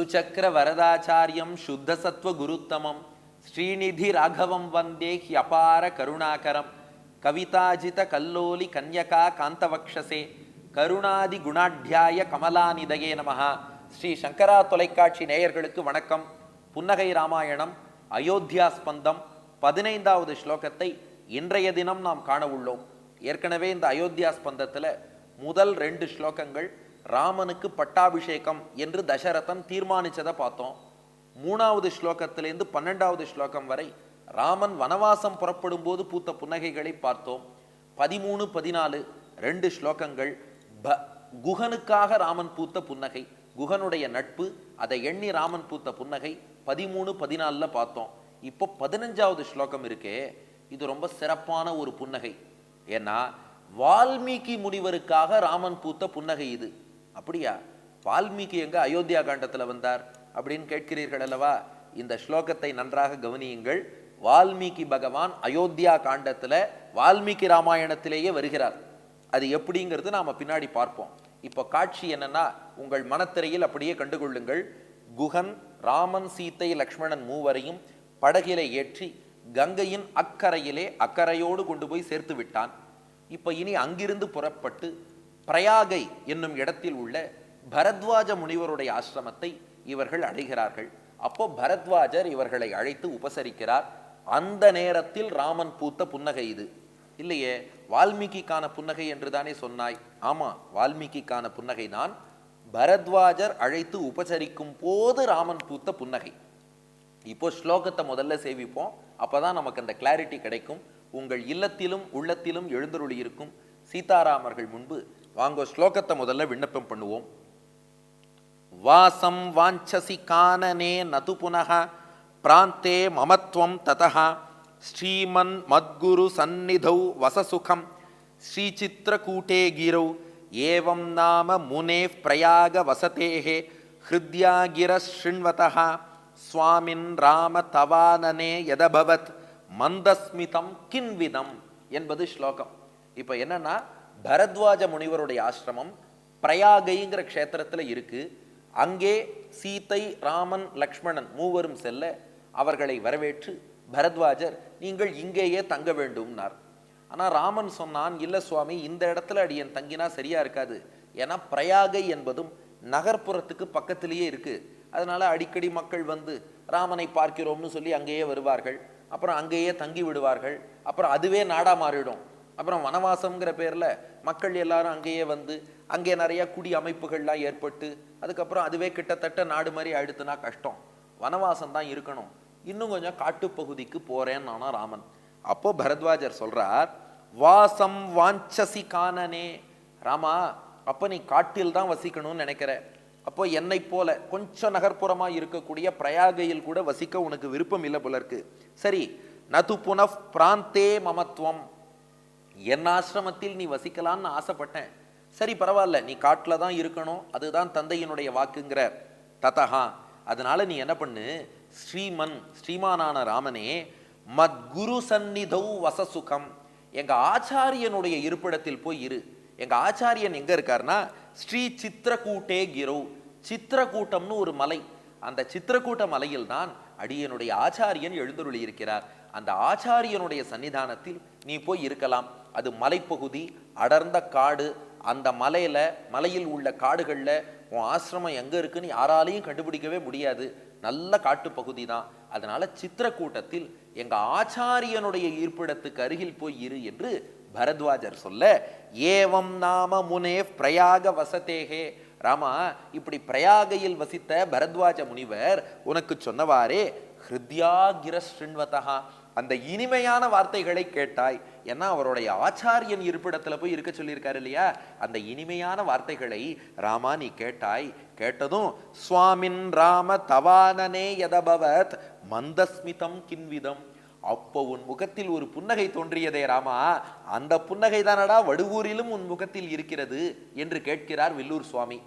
சுச்சக்கர வரதாச்சாரியம் சுத்த சத்வ குருத்தமம். ஸ்ரீநிதி ராகவம் வந்தே ஹியபார கருணாகரம். கவிதாஜித கல்லோலி கன்யகா காந்தவக்ஷசே. கருணாதி குணாட்யாய கமலாநிதயே நமகா ஸ்ரீ சங்கரா தொலைக்காட்சி நேயர்களுக்கு வணக்கம். புன்னகை ராமாயணம் அயோத்தியா ஸ்பந்தம் பதினைந்தாவது ஸ்லோகத்தை இன்றைய தினம் நாம் காண உள்ளோம். ஏற்கனவே இந்த அயோத்தியா ஸ்பந்தத்துல முதல் ரெண்டு ஸ்லோகங்கள் ராமனுக்கு பட்டாபிஷேகம் என்று தசரதன் தீர்மானித்ததை பார்த்தோம். மூணாவது ஸ்லோகத்திலேருந்து பன்னெண்டாவது ஸ்லோகம் வரை ராமன் வனவாசம் புறப்படும் போது பூத்த புன்னகைகளை பார்த்தோம். பதிமூணு பதினாலு ரெண்டு ஸ்லோகங்கள் ப குகனுக்காக ராமன் பூத்த புன்னகை குகனுடைய நட்பு அதை எண்ணி ராமன் பூத்த புன்னகை பதிமூணு பதினாலில் பார்த்தோம். இப்போ பதினஞ்சாவது ஸ்லோகம் இருக்கே இது ரொம்ப சிறப்பான ஒரு புன்னகை. ஏன்னா வால்மீகி முனிவருக்காக ராமன் பூத்த புன்னகை இது. அப்படியா? வால்மீகி எங்க அயோத்தியா காண்டத்துல வந்தார் அப்படின்னு கேட்கிறீர்கள் அல்லவா? இந்த ஸ்லோகத்தை நன்றாக கவனியுங்கள். வால்மீகி பகவான் அயோத்தியா காண்டத்துல வால்மீகி ராமாயணத்திலேயே வருகிறார். அது எப்படிங்கிறது நாம பின்னாடி பார்ப்போம். இப்போ காட்சி என்னன்னா உங்கள் மனத்திரையில் அப்படியே கண்டுகொள்ளுங்கள். குகன் ராமன் சீத்தை லக்ஷ்மணன் மூவரையும் படகிலே ஏற்றி கங்கையின் அக்கரையிலே அக்கறையோடு கொண்டு போய் சேர்த்து விட்டான். இப்ப இனி அங்கிருந்து புறப்பட்டு பிரயாகை என்னும் இடத்தில் உள்ள பரத்வாஜ முனிவருடைய ஆசிரமத்தை இவர்கள் அடைகிறார்கள். அப்போ பரத்வாஜர் இவர்களை அழைத்து உபசரிக்கிறார். அந்த நேரத்தில் ராமன் பூத்த புன்னகை இது. இல்லையே வால்மீகிக்கான புன்னகை என்று தானே சொன்னாய்? ஆமா வால்மீகிக்கான புன்னகை தான் பரத்வாஜர் அழைத்து உபசரிக்கும் போது ராமன் பூத்த புன்னகை. இப்போ ஸ்லோகத்தை முதல்ல சேவிப்போம். அப்போதான் நமக்கு அந்த கிளாரிட்டி கிடைக்கும். உங்கள் இல்லத்திலும் உள்ளத்திலும் எழுந்தருளி இருக்கும் சீதாராமர்கள் முன்பு வாங்க ஸ்லோகத்தை முதல்ல விண்ணப்பம் பண்ணுவோம். வாசம் வாஞ்சசி கானனே நது புனः பிராந்தே மமத்வம் ததா ஸ்ரீமன் மத்குரு சந்நிதௌ வசசுகம் ஸ்ரீசித்திரகூட்டே கிரௌ ஏவம் நாம முனே பிரயாக வசதேஹே ஹிருத்யாகிர ஸ்ருண்வதः சுவாமின் ராம தவானனே யதபவத் மந்தஸ்மிதம் கின்விதம் என்பது ஸ்லோகம். இப்போ என்னன்னா பரத்வாஜ முனிவருடைய ஆசிரமம் பிரயாகைங்கிற க்ஷேத்திரத்தில் இருக்கு. அங்கே சீதை ராமன் லக்ஷ்மணன் மூவரும் செல்ல அவர்களை வரவேற்று பரத்வாஜர் நீங்கள் இங்கேயே தங்க வேண்டும்னார். ஆனால் ராமன் சொன்னான் இல்லை சுவாமி இந்த இடத்துல அடியன் தங்கினா சரியா இருக்காது. ஏன்னா பிரயாகை என்பதும் நகர்ப்புறத்துக்கு பக்கத்திலேயே இருக்கு. அதனால அடிக்கடி மக்கள் வந்து ராமனை பார்க்கிறோம்னு சொல்லி அங்கேயே வருவார்கள். அப்புறம் அங்கேயே தங்கி விடுவார்கள். அப்புறம் அதுவே நாடா மாறிடும். அப்புறம் வனவாசம்ங்கிற பேரில் மக்கள் எல்லாரும் அங்கேயே வந்து அங்கே நிறைய குடி அமைப்புகள்லாம் ஏற்பட்டு அதுக்கப்புறம் அதுவே கிட்டத்தட்ட நாடு மாதிரி ஆயிடுத்துனா கஷ்டம். வனவாசம் தான் இருக்கணும். இன்னும் கொஞ்சம் காட்டுப்பகுதிக்கு போகிறேன்னு ராமன். அப்போ பரத்வாஜர் சொல்றார் வாசம் வாஞ்சசி காணனே. ராமா அப்போ நீ காட்டில் தான் வசிக்கணும்னு நினைக்கிற. அப்போ என்னை போல கொஞ்சம் நகர்ப்புறமாக இருக்கக்கூடிய பிரயாகையில் கூட வசிக்க உனக்கு விருப்பம் இல்லை போல இருக்கு. சரி நது புனப் பிராந்தே மமத்துவம். என் ஆசிரமத்தில் நீ வசிக்கலான்னு ஆசைப்பட்டேன். சரி பரவாயில்ல நீ காட்டில் தான் இருக்கணும் அதுதான் தந்தையினுடைய வாக்குங்கிற ததஹா அதனால நீ என்ன பண்ணு? ஸ்ரீமன் ஸ்ரீமானான ராமனே மத்குரு சந்நிதௌ வசசுகம். எங்கள் ஆச்சாரியனுடைய இருப்பிடத்தில் போய் இரு. எங்கள் ஆச்சாரியன் எங்கே இருக்காருன்னா ஸ்ரீ சித்திரக்கூட்டே கிரௌ. சித்திரக்கூட்டம்னு ஒரு மலை. அந்த சித்திரக்கூட்ட மலையில் தான் அடியனுடைய ஆச்சாரியன் எழுந்தருளி இருக்கிறார் அந்த ஆச்சாரியனுடைய சன்னிதானத்தில் நீ போய் இருக்கலாம். அது மலைப்பகுதி அடர்ந்த காடு. அந்த மலையில் மலையில் உள்ள காடுகளில் உன் ஆசிரமம் எங்கே இருக்குன்னு யாராலையும் கண்டுபிடிக்கவே முடியாது. நல்ல காட்டுப்பகுதி தான். அதனால் சித்திரக்கூட்டத்தில் எங்கள் ஆச்சாரியனுடைய இருப்பிடத்துக்கு அருகில் போய் இரு என்று பரத்வாஜர் சொல்ல ஏவம் நாம முனே பிரயாக வசத்தேகே. ராமா இப்படி பிரயாகையில் வசித்த பரத்வாஜ முனிவர் உனக்கு சொன்னவாறே ஹிருத்யாகிர ஸ்ருண்வதா அந்த இனிமையான வார்த்தைகளை கேட்டாய். ஏன்னா அவருடைய ஆச்சாரியன் இருப்பிடத்துல போய் இருக்க சொல்லியிருக்காரு இல்லையா? அந்த இனிமையான வார்த்தைகளை ராமா நீ கேட்டாய். கேட்டதும் சுவாமின் ராம தவானனே யதபவத் மந்தஸ்மிதம் கின்விதம் அப்போ உன் முகத்தில் ஒரு புன்னகை தோன்றியதே ராமா. அந்த புன்னகை தானடா வடுவூரிலும் உன் முகத்தில் இருக்கிறது என்று கேட்கிறார் வில்லூர் சுவாமி.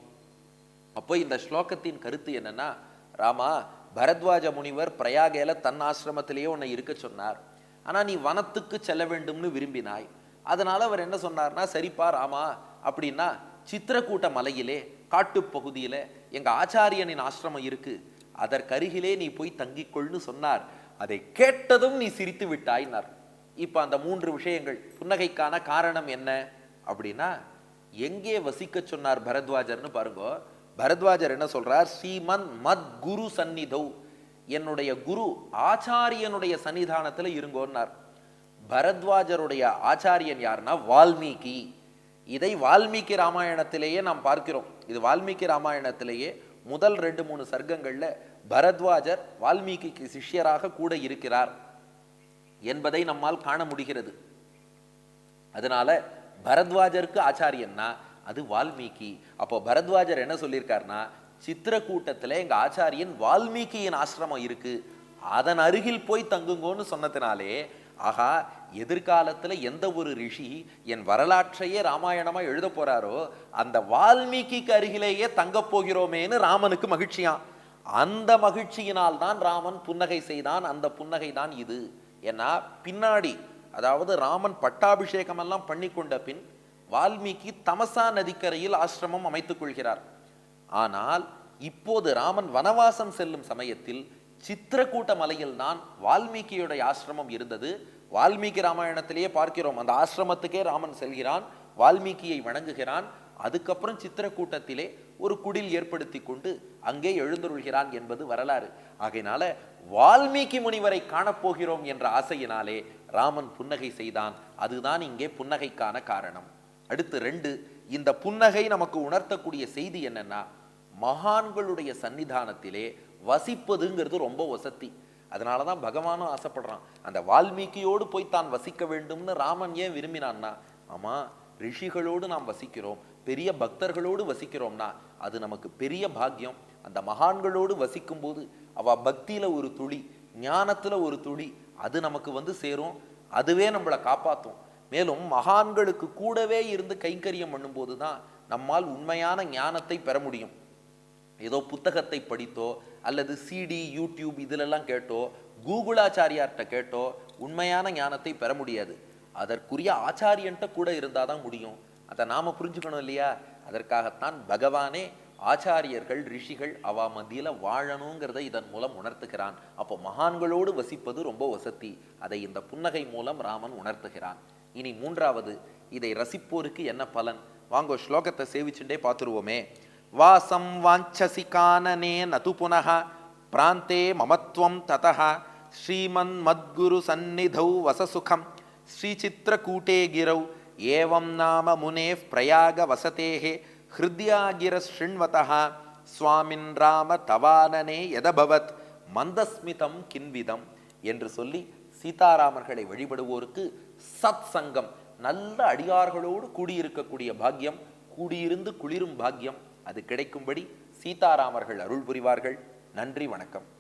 அப்போ இந்த ஸ்லோகத்தின் கருத்து என்னன்னா ராமா பரத்வாஜ முனிவர் பிரயாகேல தன் ஆசிரமத்திலேயே உன்னை இருக்க சொன்னார். ஆனால் நீ வனத்துக்கு செல்ல வேண்டும்னு விரும்பினாய். அதனால் அவர் என்ன சொன்னார்னா சரிப்பா ராமா அப்படின்னா சித்திரக்கூட்ட மலையிலே காட்டுப்பகுதியில் எங்கள் ஆச்சாரியனின் ஆசிரமம் இருக்கு. அதற்கருகிலே நீ போய் தங்கிக்கொள்னு சொன்னார். அதை கேட்டதும் நீ சிரித்து விட்டாய்னார். இப்போ அந்த மூன்று விஷயங்கள் புன்னகைக்கான காரணம் என்ன? அப்படின்னா எங்கே வசிக்க சொன்னார் பரத்வாஜர்னு பாருங்க பரத்வாஜர் என்ன சொல்றார்? ஸ்ரீமன் மத் குரு சந்நிதௌ. என்னுடைய குரு ஆச்சாரியனுடைய சன்னிதானத்தில் இருங்கோன்னார். பரத்வாஜருடைய ஆச்சாரியன் யாருன்னா? வால்மீகி. இதை வால்மீகி ராமாயணத்திலேயே நாம் பார்க்கிறோம். இது வால்மீகி ராமாயணத்திலேயே முதல் ரெண்டு மூணு சர்க்கங்கள்ல பரத்வாஜர் வால்மீகிக்கு சிஷ்யராக கூட இருக்கிறார் என்பதை நம்மால் காண முடிகிறது. அதனால பரத்வாஜருக்கு ஆச்சாரியன்னா அது வால்மீகி. அப்போ பரத்வாஜர் என்ன சொல்லியிருக்காருன்னா சித்திரக்கூட்டத்தில் எங்கள் ஆச்சாரியன் வால்மீகியின் ஆசிரமம் இருக்குது அதன் அருகில் போய் தங்குங்கோன்னு சொன்னதுனாலே ஆகா எதிர்காலத்தில் எந்த ஒரு ரிஷி என் வரலாற்றையே ராமாயணமாக எழுத போகிறாரோ அந்த வால்மீகிக்கு அருகிலேயே தங்கப் போகிறோமேன்னு ராமனுக்கு மகிழ்ச்சியான் அந்த மகிழ்ச்சியினால் தான் ராமன் புன்னகை செய்தான் அந்த புன்னகை தான் இது. ஏன்னா பின்னாடி அதாவது ராமன் பட்டாபிஷேகமெல்லாம் பண்ணி கொண்ட பின் வால்மீகி தமசா நதிக்கரையில் ஆசிரமம் அமைத்துக் கொள்கிறார். ஆனால் இப்போது ராமன் வனவாசம் செல்லும் சமயத்தில் சித்திரக்கூட்ட மலையில் தான் வால்மீகியுடைய ஆசிரமம் இருந்தது. வால்மீகி ராமாயணத்திலேயே பார்க்கிறோம். அந்த ஆசிரமத்துக்கே ராமன் செல்கிறான் வால்மீகியை வணங்குகிறான். அதுக்கப்புறம் சித்திரக்கூட்டத்திலே ஒரு குடில் ஏற்படுத்தி கொண்டு அங்கே எழுந்தருள்கிறான் என்பது வரலாறு. ஆகையினால வால்மீகி முனிவரை காணப்போகிறோம் என்ற ஆசையினாலே ராமன் புன்னகை செய்தான். அதுதான் இங்கே புன்னகைக்கான காரணம். அடுத்து ரெண்டு இந்த புன்னகை நமக்கு உணர்த்தக்கூடிய செய்தி என்னன்னா மகான்களுடைய சன்னிதானத்திலே வசிப்பதுங்கிறது ரொம்ப வசத்தி அதனால தான் பகவானும் ஆசைப்படுறான். அந்த வால்மீகியோடு போய் தான் வசிக்க வேண்டும்னு ராமன் ஏன் விரும்பினான்னா ஆமா ரிஷிகளோடு நாம் வசிக்கிறோம் பெரிய பக்தர்களோடு வசிக்கிறோம்னா அது நமக்கு பெரிய பாக்கியம். அந்த மகான்களோடு வசிக்கும் போது அவ பக்தியில ஒரு துளி ஞானத்துல ஒரு துளி அது நமக்கு வந்து சேரும். அதுவே நம்மளை காப்பாற்றும் மேலும் மகான்களுக்கு கூடவே இருந்து கைங்கரியம் பண்ணும்போது தான் நம்மால் உண்மையான ஞானத்தை பெற முடியும். ஏதோ புத்தகத்தை படித்தோ அல்லது சிடி யூடியூப் இதிலெல்லாம் கேட்டோ கூகுளாச்சாரியார்கிட்ட கேட்டோ உண்மையான ஞானத்தை பெற முடியாது. அதற்குரிய ஆச்சாரியன்ட்ட கூட இருந்தால் தான் முடியும். அதை நாம புரிஞ்சுக்கணும் இல்லையா? அதற்காகத்தான் பகவானே ஆச்சாரியர்கள் ரிஷிகள் அவா மத்தியில வாழணுங்கிறத இதன் மூலம் உணர்த்துகிறான். அப்போ மகான்களோடு வசிப்பது ரொம்ப வசதி. அதை இந்த புன்னகை மூலம் ராமன் உணர்த்துகிறான். இனி மூன்றாவது இதை ரசிப்போருக்கு என்ன பலன்? வாங்கோ ஸ்லோகத்தை சேவிச்சுட்டே பார்த்துருவோமே. வாசம் வாஞ்சசி கானனே நது புனः பிராந்தே மமத்வம் ததா ஸ்ரீமன் மத்குரு சந்நிதௌ வசசுகம் ஸ்ரீசித்திரகூட்டே கிரௌ ஏவம் நாம முனே பிரயாக வசதேः ஹிருத்யாகிர ஸ்ருண்வதா சுவாமின் ராம தவானனே எதபவத் மந்தஸ்மிதம் கின்விதம் என்று சொல்லி சீதாராமர்களை வழிபடுவோருக்கு சத் சங்கம் நல்ல அடியார்களோடு கூடியிருக்கக்கூடிய பாக்கியம் கூடியிருந்து குளிரும் பாக்கியம். அது கிடைக்கும்படி சீதாராமர்கள் அருள் புரிவார்கள். நன்றி வணக்கம்.